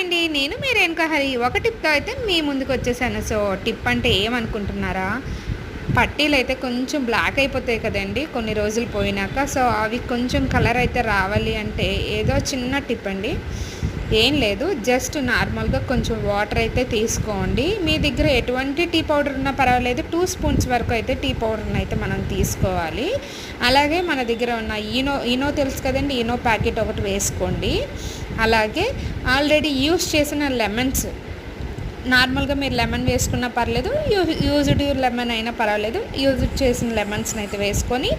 అండి నేను మీ రేణుకహరి ఒక టిప్తో అయితే మీ ముందుకు వచ్చేసాను. సో టిప్ అంటే ఏమనుకుంటున్నారా? పట్టీలు అయితే కొంచెం బ్లాక్ అయిపోతాయి కదండి కొన్ని రోజులు పోయినాక. సో అవి కొంచెం కలర్ అయితే రావాలి అంటే ఏదో చిన్న టిప్ అండి. ఏం లేదు జస్ట్ నార్మల్గా కొంచెం వాటర్ అయితే తీసుకోండి. మీ దగ్గర ఎటువంటి టీ పౌడర్ ఉన్నా పర్వాలేదు టూ స్పూన్స్ వరకు అయితే టీ పౌడర్ని అయితే మనం తీసుకోవాలి. అలాగే మన దగ్గర ఉన్న ఈనో ఈనో తెలుసు కదండి ఈనో ప్యాకెట్ ఒకటి వేసుకోండి. అలాగే ఆల్రెడీ యూస్ చేసిన లెమన్స్ నార్మల్గా మీరు లెమన్ వేసుకున్నా పర్లేదు యూ యూజ్డ్ లెమన్ అయినా పర్వాలేదు. యూజ్ చేసిన లెమన్స్ని అయితే వేసుకొని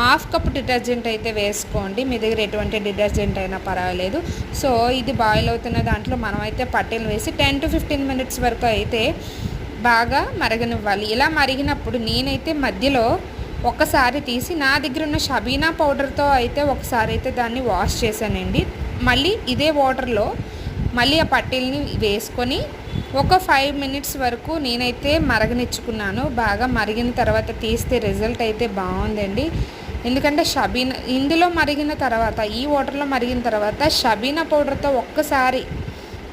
హాఫ్ కప్ డిటర్జెంట్ అయితే వేసుకోండి. మీ దగ్గర ఎటువంటి డిటర్జెంట్ అయినా పర్వాలేదు. సో ఇది బాయిల్ అవుతున్న దాంట్లో మనం అయితే పట్టెలు వేసి టెన్ టు ఫిఫ్టీన్ మినిట్స్ వరకు అయితే బాగా మరగనివ్వాలి. ఇలా మరిగినప్పుడు నేనైతే మధ్యలో ఒకసారి తీసి నా దగ్గర ఉన్న షబీనా పౌడర్తో అయితే ఒకసారి అయితే దాన్ని వాష్ చేశానండి. మళ్ళీ ఇదే వాటర్లో మళ్ళీ ఆ పట్టీల్ని వేసుకొని ఒక ఫైవ్ మినిట్స్ వరకు నేనైతే మరగనిచ్చుకున్నాను. బాగా మరిగిన తర్వాత తీస్తే రిజల్ట్ అయితే బాగుందండి. ఎందుకంటే షబీనా ఇందులో మరిగిన తర్వాత ఈ వాటర్లో మరిగిన తర్వాత షబీనా పౌడర్తో ఒక్కసారి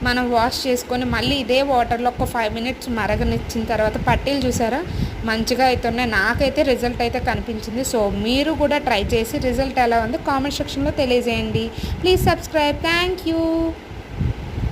మనం వాష్ చేసుకొని మళ్ళీ ఇదే వాటర్లో ఒక ఫైవ్ మినిట్స్ మరగనిచ్చిన తర్వాత పట్టీలు చూసారా? మంచిగా అవుతున్నాయి నాకైతే రిజల్ట్ అయితే కనిపించింది. సో మీరు కూడా ట్రై చేసి రిజల్ట్ ఎలా ఉంది కామెంట్ సెక్షన్లో తెలియజేయండి. Please subscribe thank you